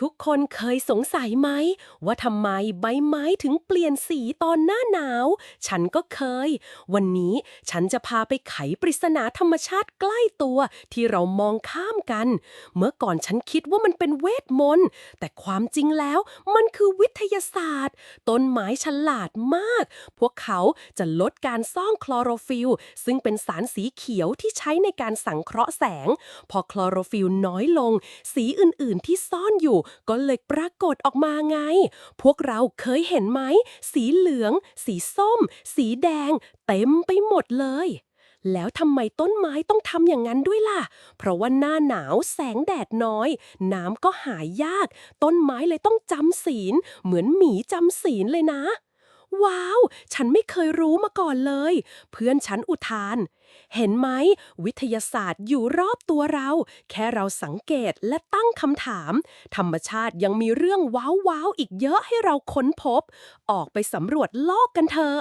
ทุกคนเคยสงสัยไหม ว่าทำไมใบไม้ถึงเปลี่ยนสีตอนหน้าหนาว ฉันก็เคย วันนี้ฉันจะพาไปไขปริศนาธรรมชาติใกล้ตัว ที่เรามองข้ามกัน เมื่อก่อนฉันคิดว่ามันเป็นเวทมนต์ แต่ความจริงแล้วมันคือวิทยาศาสตร์ ต้นไม้ฉลาดมาก พวกเขาจะลดการซ่องคลอโรฟิลล์ซึ่งเป็นสารสีเขียวที่ใช้ในการสังเคราะห์แสง พอคลอโรฟิลล์น้อยลง สีอื่นๆที่ซ่อนอยู่ก็เลยปรากฏออกมาไง พวกเราเคยเห็นไหม สีเหลือง สีส้ม สีแดง เต็มไปหมดเลย แล้วทำไมต้นไม้ต้องทำอย่างนั้นด้วยล่ะ เพราะว่าหน้าหนาวแสงแดดน้อย น้ำก็หายยาก ต้นไม้เลยต้องจำศีล เหมือนหมีจำศีลเลยนะ ว้าว ฉันไม่เคยรู้มาก่อนเลย เพื่อนฉันอุทาน เห็นไหม วิทยาศาสตร์อยู่รอบตัวเรา แค่เราสังเกตและตั้งคำถาม ธรรมชาติยังมีเรื่องว้าวๆอีกเยอะให้เราค้นพบ ออกไปสำรวจโลกกันเถอะ